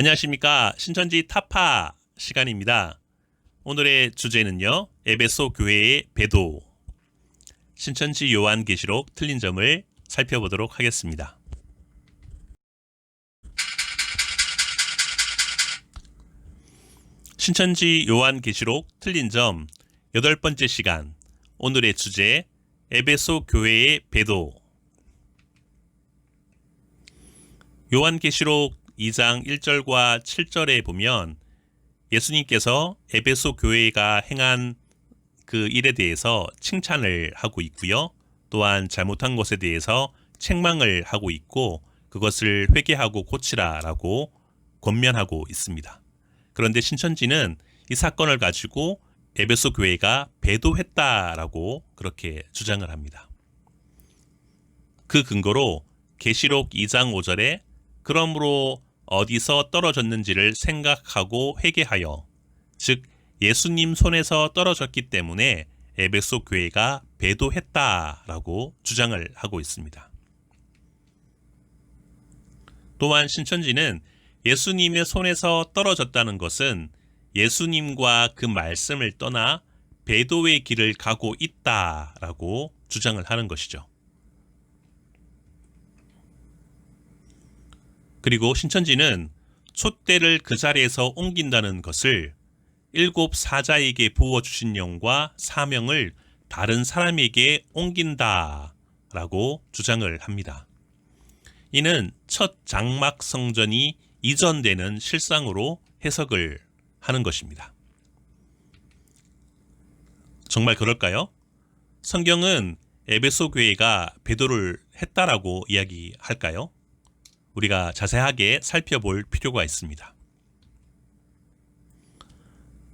안녕하십니까 신천지 타파 시간입니다. 오늘의 주제는요 에베소 교회의 배도 신천지 요한계시록 틀린 점을 살펴보도록 하겠습니다. 신천지 요한계시록 틀린 점 여덟 번째 시간 오늘의 주제 에베소 교회의 배도 요한계시록 2장 1절과 7절에 보면 예수님께서 에베소 교회가 행한 그 일에 대해서 칭찬을 하고 있고요. 또한 잘못한 것에 대해서 책망을 하고 있고 그것을 회개하고 고치라라고 권면하고 있습니다. 그런데 신천지는 이 사건을 가지고 에베소 교회가 배도했다라고 그렇게 주장을 합니다. 그 근거로 계시록 2장 5절에 그러므로 어디서 떨어졌는지를 생각하고 회개하여 즉 예수님 손에서 떨어졌기 때문에 에베소 교회가 배도했다라고 주장을 하고 있습니다. 또한 신천지는 예수님의 손에서 떨어졌다는 것은 예수님과 그 말씀을 떠나 배도의 길을 가고 있다라고 주장을 하는 것이죠. 그리고 신천지는 촛대를 그 자리에서 옮긴다는 것을 일곱 사자에게 부어주신 영과 사명을 다른 사람에게 옮긴다 라고 주장을 합니다. 이는 첫 장막 성전이 이전되는 실상으로 해석을 하는 것입니다. 정말 그럴까요? 성경은 에베소 교회가 배도를 했다라고 이야기할까요? 우리가 자세하게 살펴볼 필요가 있습니다.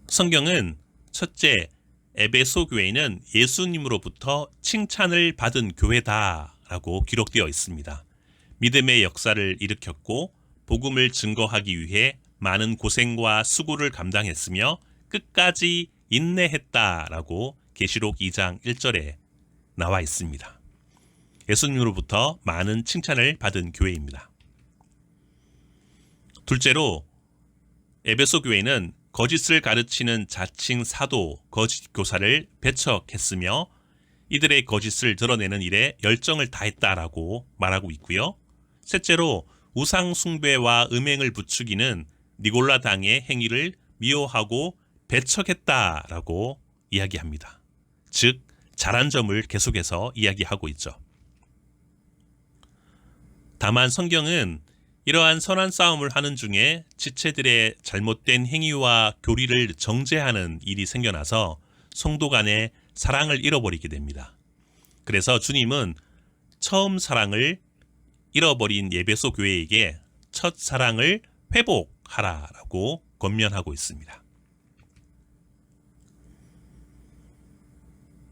성경은 첫째, 에베소 교회는 예수님으로부터 칭찬을 받은 교회다라고 기록되어 있습니다. 믿음의 역사를 일으켰고 복음을 증거하기 위해 많은 고생과 수고를 감당했으며 끝까지 인내했다라고 계시록 2장 1절에 나와 있습니다. 예수님으로부터 많은 칭찬을 받은 교회입니다. 둘째로 에베소 교회는 거짓을 가르치는 자칭 사도, 거짓 교사를 배척했으며 이들의 거짓을 드러내는 일에 열정을 다했다라고 말하고 있고요. 셋째로 우상 숭배와 음행을 부추기는 니골라 당의 행위를 미워하고 배척했다라고 이야기합니다. 즉 잘한 점을 계속해서 이야기하고 있죠. 다만 성경은 이러한 선한 싸움을 하는 중에 지체들의 잘못된 행위와 교리를 정죄하는 일이 생겨나서 성도 간의 사랑을 잃어버리게 됩니다. 그래서 주님은 처음 사랑을 잃어버린 예배소 교회에게 첫 사랑을 회복하라라고 권면하고 있습니다.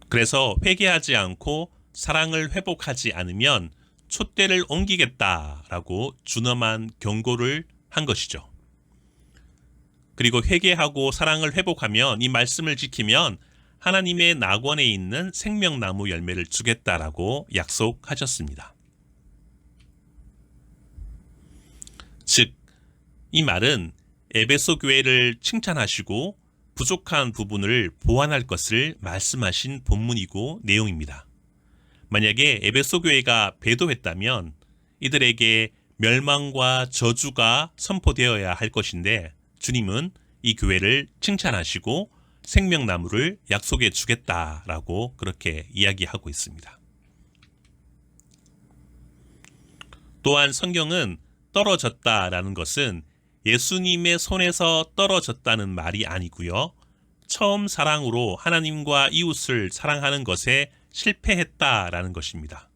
그래서 회개하지 않고 사랑을 회복하지 않으면 촛대를 옮기겠다라고 준엄한 경고를 한 것이죠. 그리고 회개하고 사랑을 회복하면 이 말씀을 지키면 하나님의 낙원에 있는 생명나무 열매를 주겠다라고 약속하셨습니다. 즉, 이 말은 에베소 교회를 칭찬하시고 부족한 부분을 보완할 것을 말씀하신 본문이고 내용입니다. 만약에 에베소 교회가 배도했다면 이들에게 멸망과 저주가 선포되어야 할 것인데 주님은 이 교회를 칭찬하시고 생명나무를 약속해 주겠다라고 그렇게 이야기하고 있습니다. 또한 성경은 떨어졌다라는 것은 예수님의 손에서 떨어졌다는 말이 아니고요. 처음 사랑으로 하나님과 이웃을 사랑하는 것에 실패했다라는 것입니다.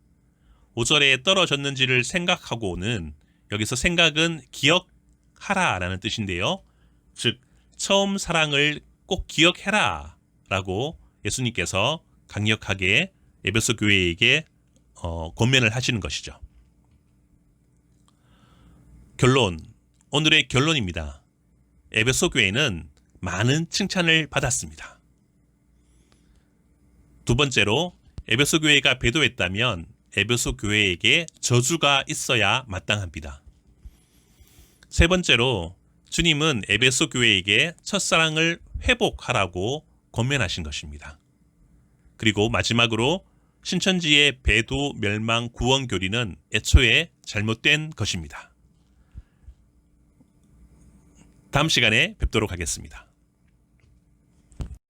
5절에 떨어졌는지를 생각하고는 여기서 생각은 기억하라라는 뜻인데요. 즉 처음 사랑을 꼭 기억해라 라고 예수님께서 강력하게 에베소 교회에게 어, 권면을 하시는 것이죠. 결론 오늘의 결론입니다. 에베소 교회는 많은 칭찬을 받았습니다. 두 번째로 에베소 교회가 배도했다면 에베소 교회에게 저주가 있어야 마땅합니다. 세 번째로 주님은 에베소 교회에게 첫사랑을 회복하라고 권면하신 것입니다. 그리고 마지막으로 신천지의 배도 멸망 구원 교리는 애초에 잘못된 것입니다. 다음 시간에 뵙도록 하겠습니다.